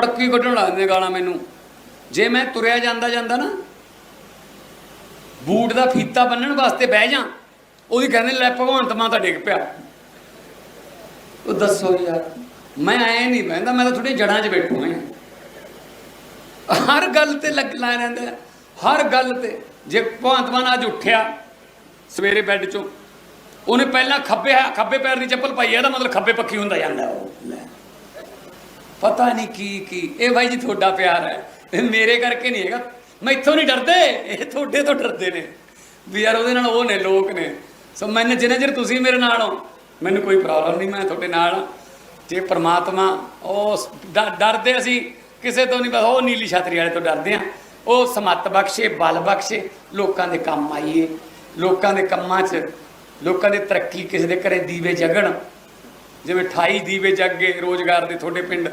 ਪੜਕੀ ਕੱਢਣ ਲੱਗ ਜਾਂਦੇ ਗਾਲਾਂ ਮੈਨੂੰ। ਜੇ ਮੈਂ ਤੁਰਿਆ ਜਾਂਦਾ ਜਾਂਦਾ ਨਾ, ਬੂਟ ਦਾ ਫੀਤਾ ਬੰਨਣ ਵਾਸਤੇ ਬਹਿ ਜਾ ਉਹਦੀ ਕਹਿੰਦੇ ਲੈ ਭਗਵੰਤ ਮਾਂ ਤਾਂ ਡਿੱਗ ਪਿਆ। ਉਹ ਦੱਸੋ ਯਾਰ, ਮੈਂ ਐ ਨਹੀਂ ਬਹਿੰਦਾ, ਮੈਂ ਤਾਂ ਥੋੜੀ ਜੜਾਂ 'ਚ ਬੈਠੂ ਹਾਂ ਹਰ ਗੱਲ ਤੇ ਲੱਗ ਲਾ ਰਹਿੰਦਾ ਹੈ। ਹਰ ਗੱਲ ਤੇ। ਜੇ ਭਗਵੰਤ ਮਾਨ ਅੱਜ ਉੱਠਿਆ ਸਵੇਰੇ ਬੈੱਡ 'ਚੋਂ, ਉਹਨੇ ਪਹਿਲਾਂ ਖੱਬੇ ਖੱਬੇ ਪੈਰ ਦੀ ਚੱਪਲ ਪਾਈ ਹੈ, ਇਹਦਾ ਮਤਲਬ ਖੱਬੇ ਪੱਖੀ ਹੁੰਦਾ ਜਾਂਦਾ ਉਹ। ਪਤਾ ਨਹੀਂ ਕੀ ਕੀ। ਇਹ ਬਾਈ ਜੀ ਤੁਹਾਡਾ ਪਿਆਰ ਹੈ। ਇਹ ਮੇਰੇ ਕਰਕੇ ਨਹੀਂ ਹੈਗਾ। ਮੈਂ ਇੱਥੋਂ ਨਹੀਂ ਡਰਦੇ। ਇਹ ਤੁਹਾਡੇ ਤੋਂ ਡਰਦੇ ਨੇ। ਵੀ ਯਾਰ ਉਹਦੇ ਨਾਲ ਉਹ ਨੇ, ਲੋਕ ਨੇ। ਸੋ ਮੈਨੂੰ ਜਿੰਨਾ ਚਿਰ ਤੁਸੀਂ ਮੇਰੇ ਨਾਲ ਹੋ, ਮੈਨੂੰ ਕੋਈ ਪ੍ਰੋਬਲਮ ਨਹੀਂ, ਮੈਂ ਤੁਹਾਡੇ ਨਾਲ ਜੇ ਪ੍ਰਮਾਤਮਾ ਉਹ ਸ- ਡਰਦੇ ਅਸੀਂ ਕਿਸੇ ਤੋਂ ਨਹੀਂ, ਬਸ ਉਹ ਨੀਲੀ ਛਤਰੀ ਵਾਲੇ ਤੋਂ ਡਰਦੇ ਆ ਉਹ ਸਮੱਤ ਬਖਸ਼ੇ, ਬਲ ਬਖਸ਼ੇ, ਲੋਕਾਂ ਦੇ ਕੰਮ ਆਈਏ। ਲੋਕਾਂ ਦੇ ਕੰਮਾਂ 'ਚ, ਲੋਕਾਂ ਦੀ ਤਰੱਕੀ ਕਿਸੇ ਦੇ ਘਰੇ ਦੀਵੇ ਜਗਣ। ਜਿਵੇਂ 28 ਦੀਵੇ ਜਗ ਗਏ ਰੋਜ਼ਗਾਰ ਦੇ ਤੁਹਾਡੇ ਪਿੰਡ,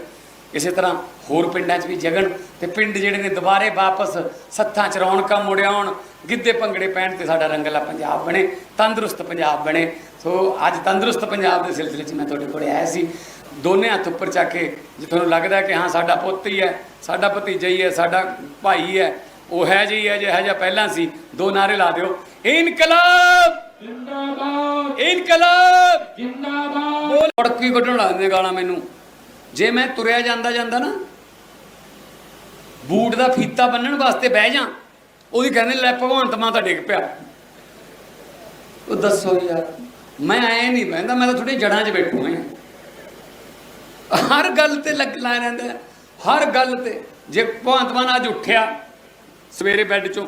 ਇਸੇ ਤਰ੍ਹਾਂ ਹੋਰ ਪਿੰਡਾਂ 'ਚ ਵੀ ਜਗਣ ਤੇ ਪਿੰਡ ਜਿਹੜੇ ਨੇ ਦੁਬਾਰੇ ਵਾਪਸ ਸੱਥਾਂ 'ਚ ਰੌਣਕਾਂ ਮੁੜ ਆਉਣ ਗਿੱਧੇ ਭੰਗੜੇ ਪੈਣ ਤੇ ਸਾਡਾ ਰੰਗਲਾ ਪੰਜਾਬ ਬਣੇ, ਤੰਦਰੁਸਤ ਪੰਜਾਬ ਬਣੇ। ਸੋ ਅੱਜ ਤੰਦਰੁਸਤ ਪੰਜਾਬ ਦੇ ਸਿਲਸਿਲੇ 'ਚ ਮੈਂ ਤੁਹਾਡੇ ਕੋਲੇ ਆਇਆ ਸੀ। ਦੋਨੇ ਹੱਥ ਉੱਪਰ ਚੱਕ ਕੇ ਜੇ ਤੁਹਾਨੂੰ ਲੱਗਦਾ ਕਿ ਹਾਂ, ਸਾਡਾ ਪੁੱਤ ਹੀ ਹੈ, ਸਾਡਾ ਭਤੀਜਾ ਹੀ ਹੈ, ਸਾਡਾ ਭਾਈ ਹੈ, ਉਹ ਹੈ ਜੀ ਹੈ ਜੇ ਜਿਹੜਾ ਜਿਹਾ ਪਹਿਲਾਂ ਸੀ, ਦੋ ਨਾਰੇ ਲਾ ਦਿਓ। ਇਨਕਲਾਬ! ਜਿੰਦਾਬਾਦ। ਇਨਕਲਾਬ। ਜਿੰਦਾਬਾਦ। ਪੜਕੀ ਕੱਢਣ ਲੱਗ ਜਾਂਦੇ ਗਾਲਾਂ ਮੈਨੂੰ। ਜੇ ਮੈਂ ਤੁਰਿਆ ਜਾਂਦਾ ਜਾਂਦਾ ਨਾ ਬੂਟ ਦਾ ਫੀਤਾ ਬੰਨਣ ਵਾਸਤੇ ਬਹਿ ਜਾ ਉਹਦੀ ਕਹਿੰਦੇ ਲੈ ਭਗਵੰਤ ਮਾਂ ਤਾਂ ਡਿੱਗ ਪਿਆ। ਉਹ ਦੱਸੋ ਯਾਰ ਮੈਂ ਐ ਨਹੀਂ ਬਹਿੰਦਾ ਮੈਂ ਤਾਂ ਥੋੜੀ ਜੜਾਂ 'ਚ ਬੈਠੂ ਹਾਂ ਹਰ ਗੱਲ ਤੇ ਲੱਗ ਲਾ ਰਹਿੰਦਾ। ਹਰ ਗੱਲ ਤੇ। ਜੇ ਭਗਵੰਤ ਮਾਨ ਅੱਜ ਉੱਠਿਆ ਸਵੇਰੇ ਬੈੱਡ 'ਚੋਂ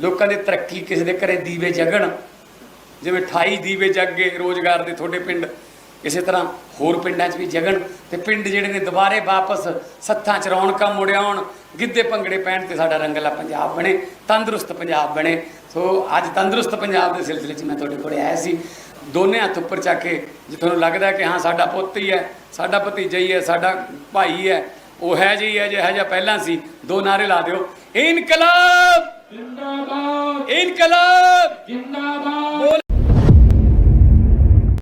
ਲੋਕਾਂ ਦੀ ਤਰੱਕੀ ਕਿਸੇ ਦੇ ਘਰੇ ਦੀਵੇ ਜਗਣ, ਜਿਵੇਂ 28 ਦੀਵੇ ਜਗ ਗਏ ਰੋਜ਼ਗਾਰ ਦੇ ਤੁਹਾਡੇ ਪਿੰਡ, ਇਸੇ ਤਰ੍ਹਾਂ ਹੋਰ ਪਿੰਡਾਂ 'ਚ ਵੀ ਜਗਣ ਤੇ ਪਿੰਡ ਜਿਹੜੇ ਨੇ ਦੁਬਾਰੇ ਵਾਪਸ ਸੱਥਾਂ 'ਚ ਰੌਣਕਾਂ ਮੁੜ ਆਉਣ, ਗਿੱਧੇ ਭੰਗੜੇ ਪੈਣ ਤੇ ਸਾਡਾ ਰੰਗਲਾ ਪੰਜਾਬ ਬਣੇ, ਤੰਦਰੁਸਤ ਪੰਜਾਬ ਬਣੇ। ਸੋ ਅੱਜ ਤੰਦਰੁਸਤ ਪੰਜਾਬ ਦੇ ਸਿਲਸਿਲੇ 'ਚ ਮੈਂ ਤੁਹਾਡੇ ਕੋਲ ਆਇਆ ਸੀ। ਦੋਨੇ ਹੱਥ ਉੱਪਰ ਚੱਕ ਕੇ ਜੇ ਤੁਹਾਨੂੰ ਲੱਗਦਾ ਕਿ ਹਾਂ, ਸਾਡਾ ਪੁੱਤ ਹੀ ਹੈ, ਸਾਡਾ ਭਤੀਜਾ ਹੀ ਹੈ, ਸਾਡਾ ਭਾਈ ਹੈ ਉਹ ਹੈ ਜੀ ਹੈ ਜਿਹੜਾ ਜਿਹਾ ਪਹਿਲਾਂ ਸੀ। ਦੋ ਨਾਰੇ ਲਾ ਦਿਓ। ਇਨਕਲਾਬ! ਜਿੰਦਾਬਾਦ! ਇਨਕਲਾਬ! ਜਿੰਦਾਬਾਦ!